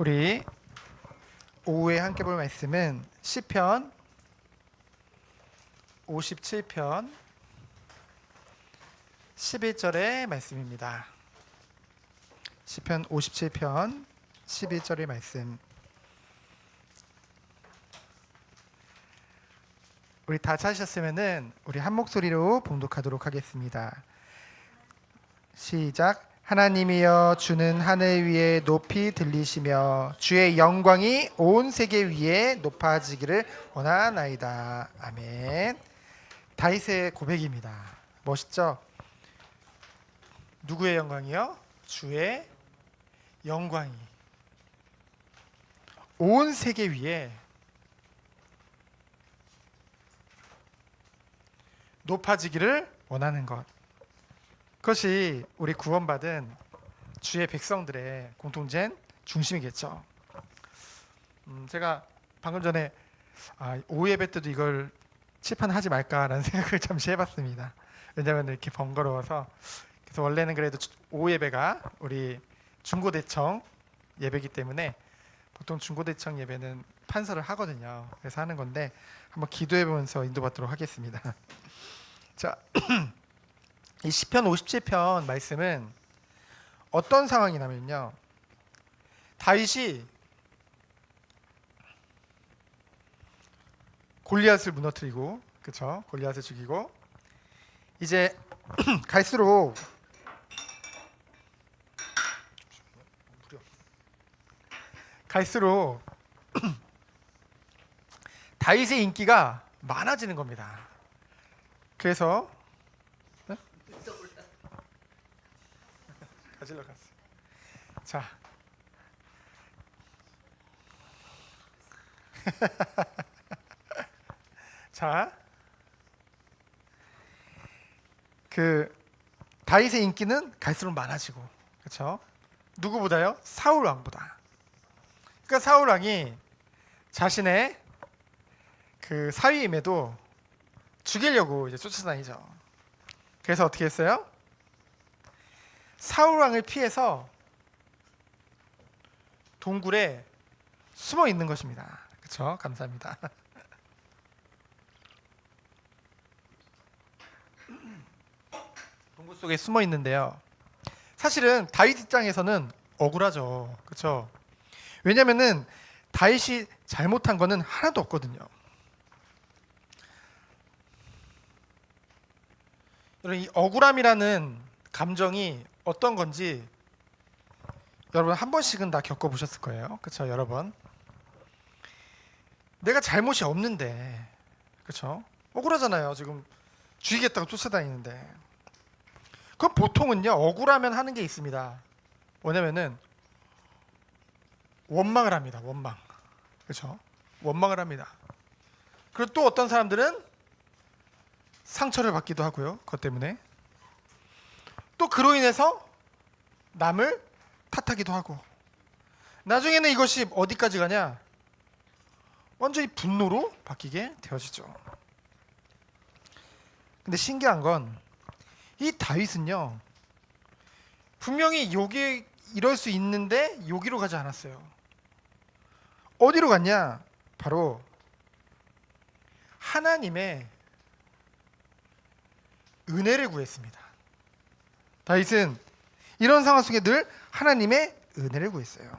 우리 오후에 함께 볼 말씀은 시편 57편 11절의 말씀입니다. 시편 57편 11절의 말씀. 우리 다 찾으셨으면은 우리 한 목소리로 봉독하도록 하겠습니다. 시작. 하나님이여 주는 하늘 위에 높이 들리시며 주의 영광이 온 세계 위에 높아지기를 원하나이다. 아멘. 다윗의 고백입니다. 멋있죠? 누구의 영광이요? 주의 영광이 온 세계 위에 높아지기를 원하는 것. 그것이 우리 구원받은 주의 백성들의 공통된 중심이겠죠. 음, 제가 방금 전에 아, 오후 예배 때도 이걸 칠판하지 말까라는 생각을 잠시 해봤습니다. 왜냐하면 이렇게 번거로워서 그래서 원래는 그래도 주- 오후 예배가 우리 중고대청 예배이기 때문에 보통 중고대청 예배는 판서를 하거든요. 그래서 하는 건데 한번 기도해 보면서 인도받도록 하겠습니다. 자, 이 시편 57편 말씀은 어떤 상황이냐면요. 다윗이 골리앗을 무너뜨리고 그쵸 골리앗을 죽이고 이제 갈수록 갈수록 다윗의 인기가 많아지는 겁니다. 그래서 가질러 갔어. 자. 자. 그 다윗의 인기는 갈수록 많아지고. 그렇죠? 누구보다요? 사울 왕보다. 그러니까 사울 왕이 자신의 그 사위임에도 죽이려고 이제 쫓아다니죠. 그래서 어떻게 했어요? 사울 왕을 피해서 동굴에 숨어 있는 것입니다. 그렇죠? 감사합니다. 동굴 속에 숨어 있는데요. 사실은 다윗 입장에서는 억울하죠. 그렇죠? 왜냐면은 다윗이 잘못한 거는 하나도 없거든요. 여러분 이 억울함이라는 감정이 어떤 건지 여러분 한 번씩은 다 겪어 보셨을 거예요. 그렇죠, 여러 번. 내가 잘못이 없는데, 그렇죠? 억울하잖아요. 지금 죽이겠다고 쫓아다니는데. 그럼 보통은요 억울하면 하는 게 있습니다. 뭐냐면은 원망을 합니다. 원망, 그렇죠? 원망을 합니다. 그리고 또 어떤 사람들은 상처를 받기도 하고요. 그것 때문에 또 그로 인해서 남을 탓하기도 하고 나중에는 이것이 어디까지 가냐? 완전히 분노로 바뀌게 되어지죠. 근데 신기한 건 이 다윗은요 분명히 여기 이럴 수 있는데 여기로 가지 않았어요. 어디로 갔냐? 바로 하나님의 은혜를 구했습니다. 다윗은 이런 상황 속에 늘 하나님의 은혜를 구했어요.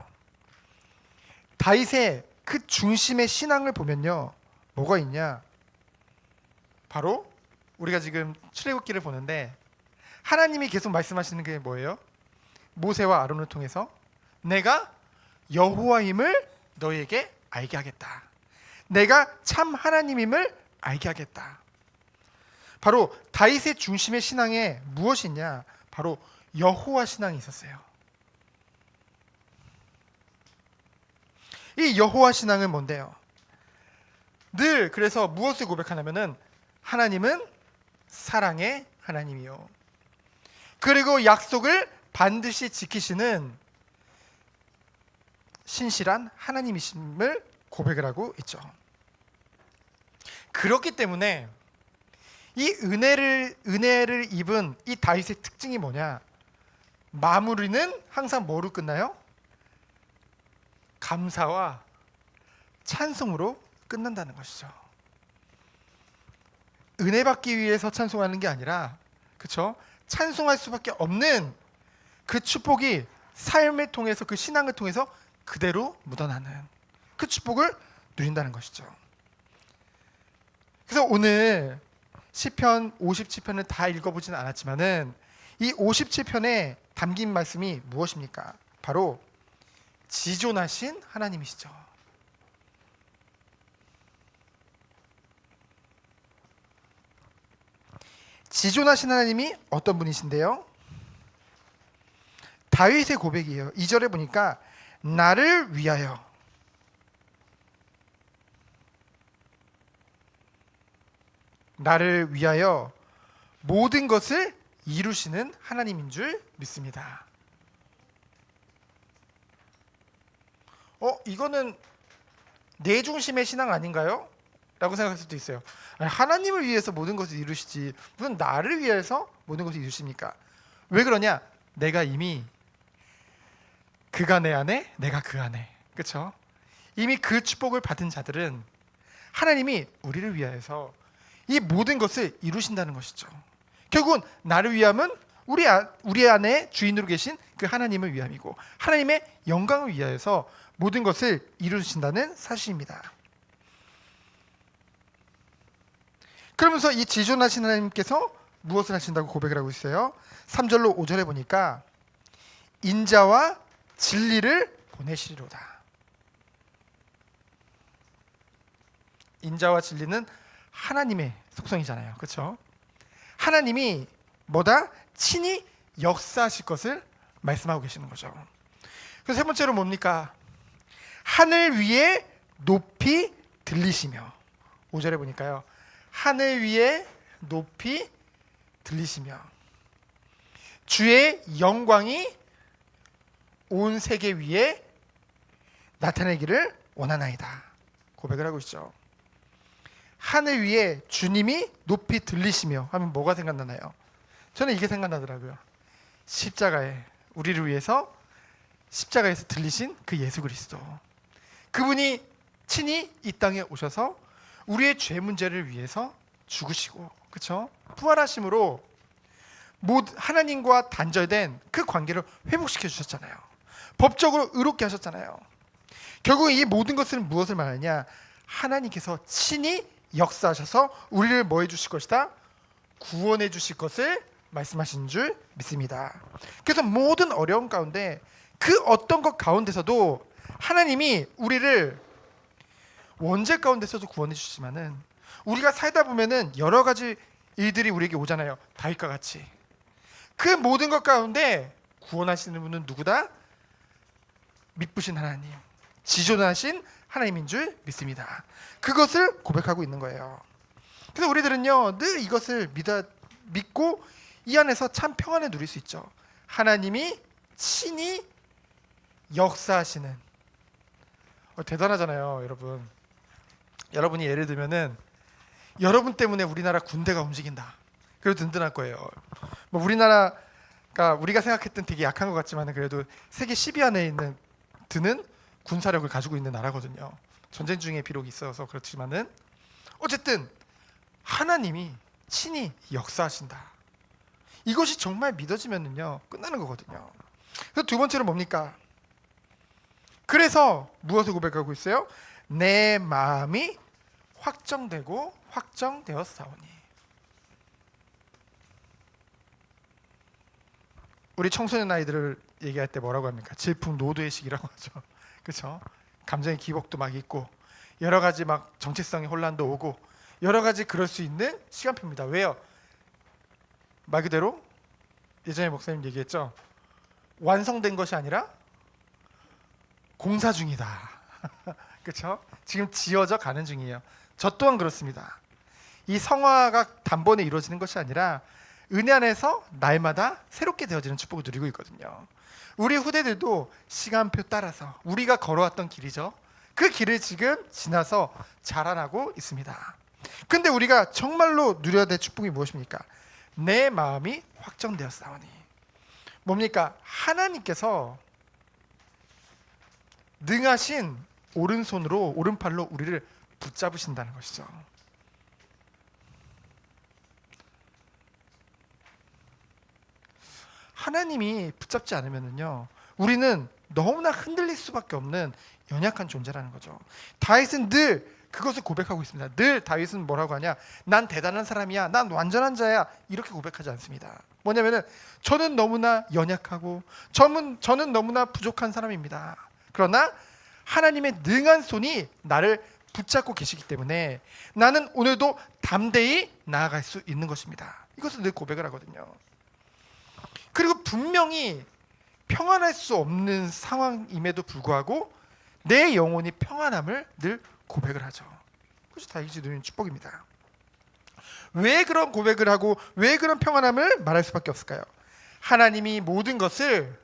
다윗의 그 중심의 신앙을 보면요. 뭐가 있냐? 바로 우리가 지금 출애굽기를 보는데 하나님이 계속 말씀하시는 게 뭐예요? 모세와 아론을 통해서 내가 여호와임을 너에게 알게 하겠다. 내가 참 하나님임을 알게 하겠다. 바로 다윗의 중심의 신앙에 무엇이 있냐? 바로 여호와 신앙이 있었어요. 이 여호와 신앙은 뭔데요? 늘 그래서 무엇을 고백하냐면은 하나님은 사랑의 하나님이요. 그리고 약속을 반드시 지키시는 신실한 하나님이심을 고백을 하고 있죠. 그렇기 때문에 이 은혜를 은혜를 입은 이 다윗의 특징이 뭐냐? 마무리는 항상 뭐로 끝나요? 감사와 찬송으로 끝난다는 것이죠. 은혜 받기 위해서 찬송하는 게 아니라 그렇죠? 찬송할 수밖에 없는 그 축복이 삶을 통해서 그 신앙을 통해서 그대로 묻어나는 그 축복을 누린다는 것이죠. 그래서 오늘 시편 57편을 다 읽어보지는 않았지만은 이 57편에 담긴 말씀이 무엇입니까? 바로 지존하신 하나님이시죠. 지존하신 하나님이 어떤 분이신데요? 다윗의 고백이에요. 2절에 보니까 나를 위하여 나를 위하여 모든 것을 이루시는 하나님인 줄 믿습니다. 어, 이거는 내 중심의 신앙 아닌가요? 라고 생각할 수도 있어요. 하나님을 위해서 모든 것을 이루시지 무슨 나를 위해서 모든 것을 이루십니까? 왜 그러냐? 내가 이미 그가 내 안에 내가 그 안에 그렇죠? 이미 그 축복을 받은 자들은 하나님이 우리를 위하여서 이 모든 것을 이루신다는 것이죠. 결국은 나를 위함은 우리 안, 우리 안에 주인으로 계신 그 하나님을 위함이고 하나님의 영광을 위하여서 모든 것을 이루신다는 사실입니다. 그러면서 이 지존하신 하나님께서 무엇을 하신다고 고백을 하고 있어요? 3절로 5절에 보니까 인자와 진리를 보내시리로다. 인자와 진리는 하나님의 속성이잖아요. 그렇죠? 하나님이 뭐다? 친히 역사하실 것을 말씀하고 계시는 거죠. 그래서 세 번째로 뭡니까? 하늘 위에 높이 들리시며 5절에 보니까요. 하늘 위에 높이 들리시며 주의 영광이 온 세계 위에 나타내기를 원하나이다. 고백을 하고 있죠. 하늘 위에 주님이 높이 들리시며 하면 뭐가 생각나나요? 저는 이게 생각나더라고요. 십자가에 우리를 위해서 십자가에서 들리신 그 예수 그리스도. 그분이 친히 이 땅에 오셔서 우리의 죄 문제를 위해서 죽으시고 그렇죠? 부활하심으로 하나님과 단절된 그 관계를 회복시켜 주셨잖아요. 법적으로 의롭게 하셨잖아요. 결국 이 모든 것은 무엇을 말하냐? 하나님께서 친히 역사하셔서 우리를 뭐 해주실 것이다? 구원해 주실 것을 말씀하신 줄 믿습니다. 그래서 모든 어려움 가운데 그 어떤 것 가운데서도 하나님이 우리를 원죄 가운데서도 구원해 주시지만은 우리가 살다 보면은 여러 가지 일들이 우리에게 오잖아요. 다윗과 같이. 그 모든 것 가운데 구원하시는 분은 누구다? 믿부신 하나님, 지존하신 하나님인 줄 믿습니다. 그것을 고백하고 있는 거예요. 그래서 우리들은요 늘 이것을 믿어 믿고 이 안에서 참 평안을 누릴 수 있죠. 하나님이 친히 역사하시는 어, 대단하잖아요, 여러분. 여러분이 예를 들면은 여러분 때문에 우리나라 군대가 움직인다. 그래도 든든할 거예요. 뭐 우리나라가 우리가 생각했던 되게 약한 것 같지만 그래도 세계 10위 안에 있는 드는 군사력을 가지고 있는 나라거든요. 전쟁 중에 비록 있어서 그렇지만은 어쨌든 하나님이 친히 역사하신다. 이것이 정말 믿어지면은요 끝나는 거거든요. 그래서 두 번째로 뭡니까? 그래서 무엇을 고백하고 있어요? 내 마음이 확정되고 확정되었사오니. 우리 청소년 아이들을 얘기할 때 뭐라고 합니까? 질풍 노도의 시기라고 하죠. 그렇죠? 감정의 기복도 막 있고 여러 가지 막 정체성의 혼란도 오고 여러 가지 그럴 수 있는 시간표입니다. 왜요? 말 그대로 예전에 목사님 얘기했죠. 완성된 것이 아니라 공사 중이다. 그렇죠? 지금 지어져 가는 중이에요. 저 또한 그렇습니다. 이 성화가 단번에 이루어지는 것이 아니라 은혜 안에서 날마다 새롭게 되어지는 축복을 누리고 있거든요. 우리 후대들도 시간표 따라서 우리가 걸어왔던 길이죠. 그 길을 지금 지나서 자라나고 있습니다. 근데 우리가 정말로 누려야 될 축복이 무엇입니까? 내 마음이 확정되었사오니. 뭡니까? 하나님께서 능하신 오른손으로 오른팔로 우리를 붙잡으신다는 것이죠. 하나님이 붙잡지 않으면은요, 우리는 너무나 흔들릴 수밖에 없는 연약한 존재라는 거죠. 다윗은 늘 그것을 고백하고 있습니다. 늘 다윗은 뭐라고 하냐? 난 대단한 사람이야. 난 완전한 자야. 이렇게 고백하지 않습니다. 뭐냐면은 저는 너무나 연약하고 저는 저는 너무나 부족한 사람입니다. 그러나 하나님의 능한 손이 나를 붙잡고 계시기 때문에 나는 오늘도 담대히 나아갈 수 있는 것입니다. 이것을 늘 고백을 하거든요. 그리고 분명히 평안할 수 없는 상황임에도 불구하고 내 영혼이 평안함을 늘 고백을 하죠. 그것이 다윗이 누리는 축복입니다. 왜 그런 고백을 하고 왜 그런 평안함을 말할 수밖에 없을까요? 하나님이 모든 것을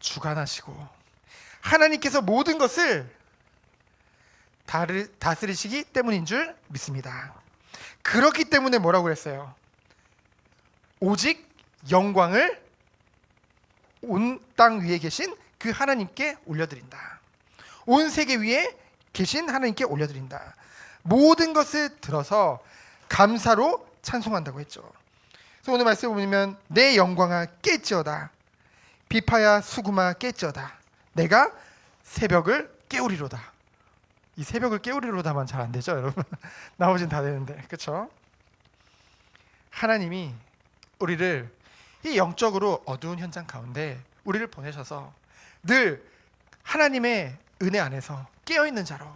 주관하시고 하나님께서 모든 것을 다스리시기 때문인 줄 믿습니다. 그렇기 때문에 뭐라고 그랬어요? 오직 영광을 온 땅 위에 계신 그 하나님께 올려드린다. 온 세계 위에 계신 하나님께 올려드린다. 모든 것을 들어서 감사로 찬송한다고 했죠. 그래서 오늘 말씀 보면 내 영광아 깨지어다. 비파야 수구마 깨지어다. 내가 새벽을 깨우리로다. 이 새벽을 깨우리로다만 잘 안 되죠, 여러분. 나머진 다 되는데, 그렇죠? 하나님이 우리를 이 영적으로 어두운 현장 가운데 우리를 보내셔서 늘 하나님의 은혜 안에서 깨어 있는 자로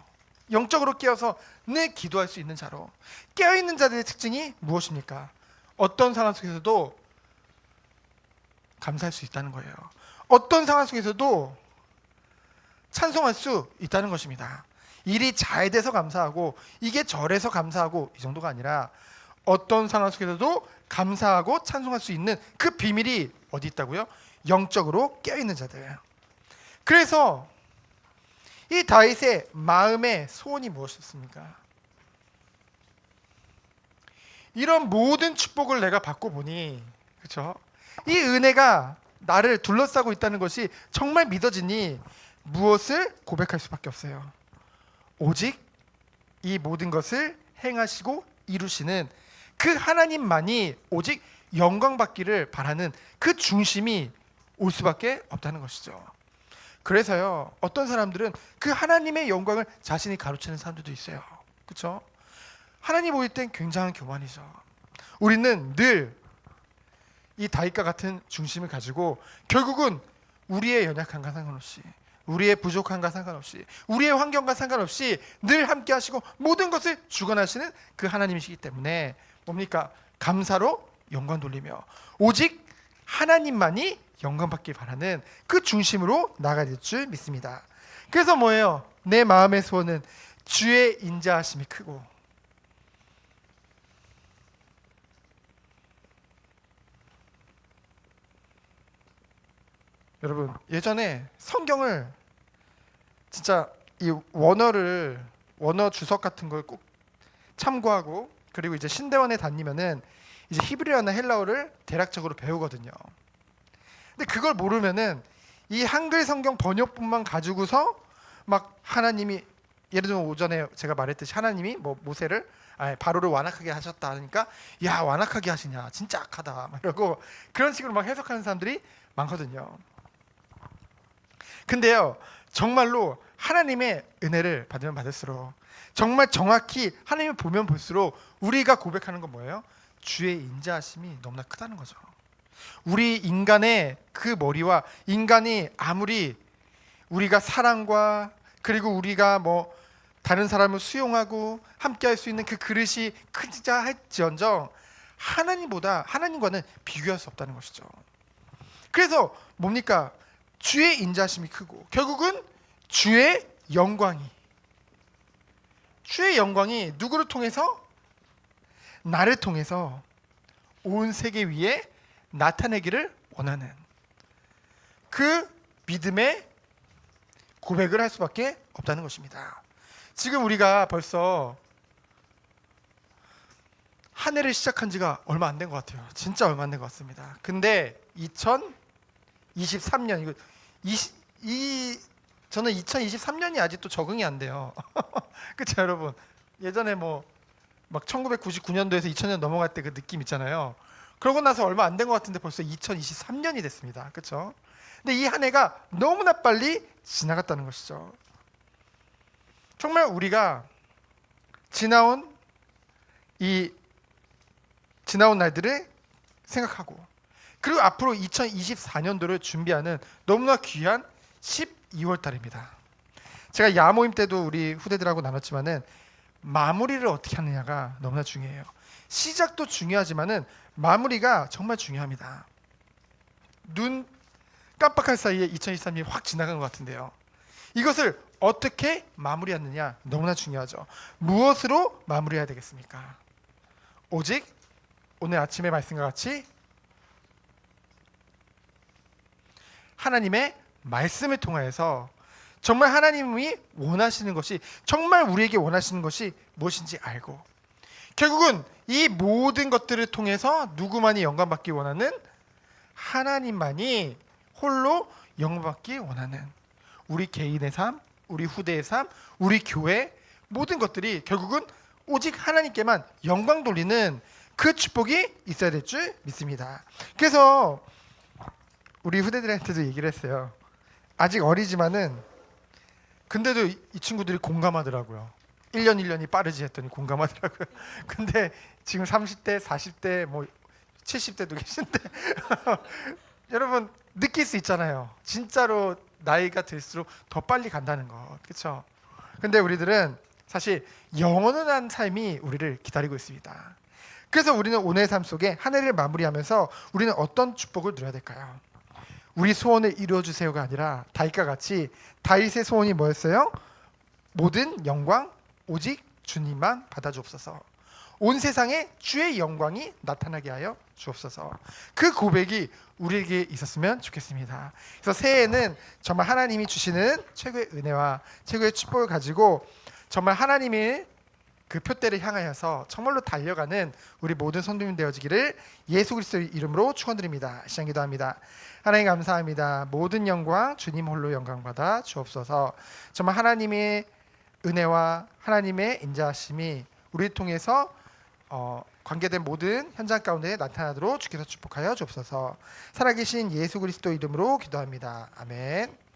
영적으로 깨어서 늘 기도할 수 있는 자로 깨어 있는 자들의 특징이 무엇입니까? 어떤 상황 속에서도 감사할 수 있다는 거예요. 어떤 상황 속에서도 찬송할 수 있다는 것입니다. 일이 잘 돼서 감사하고 이게 절해서 감사하고 이 정도가 아니라 어떤 상황 속에서도 감사하고 찬송할 수 있는 그 비밀이 어디 있다고요? 영적으로 깨어 있는 자들. 그래서 이 다윗의 마음의 소원이 무엇이었습니까? 이런 모든 축복을 내가 받고 보니 그렇죠? 이 은혜가 나를 둘러싸고 있다는 것이 정말 믿어지니 무엇을 고백할 수밖에 없어요. 오직 이 모든 것을 행하시고 이루시는 그 하나님만이 오직 영광 받기를 바라는 그 중심이 올 수밖에 없다는 것이죠. 그래서요. 어떤 사람들은 그 하나님의 영광을 자신이 가로채는 사람들도 있어요. 그렇죠? 하나님 보일 땐 굉장한 교만이죠. 우리는 늘 이 다윗과 같은 중심을 가지고 결국은 우리의 연약함과 상관없이 우리의 부족함과 상관없이 우리의 환경과 상관없이 늘 함께 하시고 모든 것을 주관하시는 그 하나님이시기 때문에 뭡니까? 감사로 영광 돌리며 오직 하나님만이 영광 받길 바라는 그 중심으로 나가야 될줄 믿습니다. 그래서 뭐예요? 내 마음의 소원은 주의 인자하심이 크고 여러분 예전에 성경을 진짜 이 원어를 원어 주석 같은 걸 꼭 참고하고 그리고 이제 신대원에 다니면은 이제 히브리어나 헬라어를 대략적으로 배우거든요. 근데 그걸 모르면은 이 한글 성경 번역본만 가지고서 막 하나님이 예를 들면 오전에 제가 말했듯이 하나님이 뭐 모세를 아니 바로를 완악하게 하셨다 하니까 야 완악하게 하시냐 진짜 악하다 막 이러고 그런 식으로 막 해석하는 사람들이 많거든요. 근데요 정말로 하나님의 은혜를 받으면 받을수록 정말 정확히 하나님을 보면 볼수록 우리가 고백하는 건 뭐예요? 주의 인자하심이 너무나 크다는 거죠. 우리 인간의 그 머리와 인간이 아무리 우리가 사랑과 그리고 우리가 뭐 다른 사람을 수용하고 함께할 수 있는 그 그릇이 크자 할지언정 하나님보다 하나님과는 비교할 수 없다는 것이죠. 그래서 뭡니까? 주의 인자심이 크고 결국은 주의 영광이 주의 영광이 누구를 통해서 나를 통해서 온 세계 위에 나타내기를 원하는 그 믿음의 고백을 할 수밖에 없다는 것입니다. 지금 우리가 벌써 한 해를 시작한 지가 얼마 안 된 것 같아요. 진짜 얼마 안 된 것 같습니다. 근데 2023년 이거 20, 이 저는 2023년이 아직도 적응이 안 돼요. 그렇죠, 여러분? 예전에 뭐 막 1999년도에서 2000년 넘어갈 때 그 느낌 있잖아요. 그러고 나서 얼마 안 된 것 같은데 벌써 2023년이 됐습니다. 그렇죠? 근데 이 한 해가 너무나 빨리 지나갔다는 것이죠. 정말 우리가 지나온 이 지나온 날들을 생각하고 그리고 앞으로 2024년도를 준비하는 너무나 귀한 12월 달입니다. 제가 야 모임 때도 우리 후대들하고 나눴지만은 마무리를 어떻게 하느냐가 너무나 중요해요. 시작도 중요하지만은 마무리가 정말 중요합니다. 눈 깜빡할 사이에 2023년이 확 지나간 것 같은데요. 이것을 어떻게 마무리하느냐 너무나 중요하죠. 무엇으로 마무리해야 되겠습니까? 오직 오늘 아침의 말씀과 같이 하나님의 말씀을 통하여서 정말 하나님이 원하시는 것이 정말 우리에게 원하시는 것이 무엇인지 알고 결국은 이 모든 것들을 통해서 누구만이 영광받기 원하는 하나님만이 홀로 영광받기 원하는 우리 개인의 삶, 우리 후대의 삶, 우리 교회 모든 것들이 결국은 오직 하나님께만 영광 돌리는 그 축복이 있어야 될 줄 믿습니다. 그래서 우리 후대들한테도 얘기를 했어요. 아직 어리지만은 근데도 이, 이 친구들이 공감하더라고요. 1년 1년이 빠르지 했더니 공감하더라고요. 근데 지금 30대, 40대, 뭐 70대도 계신데 여러분 느낄 수 있잖아요. 진짜로 나이가 들수록 더 빨리 간다는 거. 그렇죠? 근데 우리들은 사실 영원한 삶이 우리를 기다리고 있습니다. 그래서 우리는 오늘의 삶 속에 한 해를 마무리하면서 우리는 어떤 축복을 누려야 될까요? 우리 소원을 이루어 주세요가 아니라 다윗과 같이 다윗의 소원이 뭐였어요? 모든 영광 오직 주님만 받아 주옵소서. 온 세상에 주의 영광이 나타나게 하여 주옵소서. 그 고백이 우리에게 있었으면 좋겠습니다. 그래서 새해에는 정말 하나님이 주시는 최고의 은혜와 최고의 축복을 가지고 정말 하나님의 그 표대를 향하여서 정말로 달려가는 우리 모든 성도님 되어지기를 예수 그리스도의 이름으로 축원드립니다. 시간 기도합니다. 하나님 감사합니다. 모든 영광 주님 홀로 영광 받아 주옵소서. 정말 하나님의 은혜와 하나님의 인자하심이 우리를 통해서 어, 관계된 모든 현장 가운데 나타나도록 주께서 축복하여 주옵소서. 살아계신 예수 그리스도 이름으로 기도합니다. 아멘.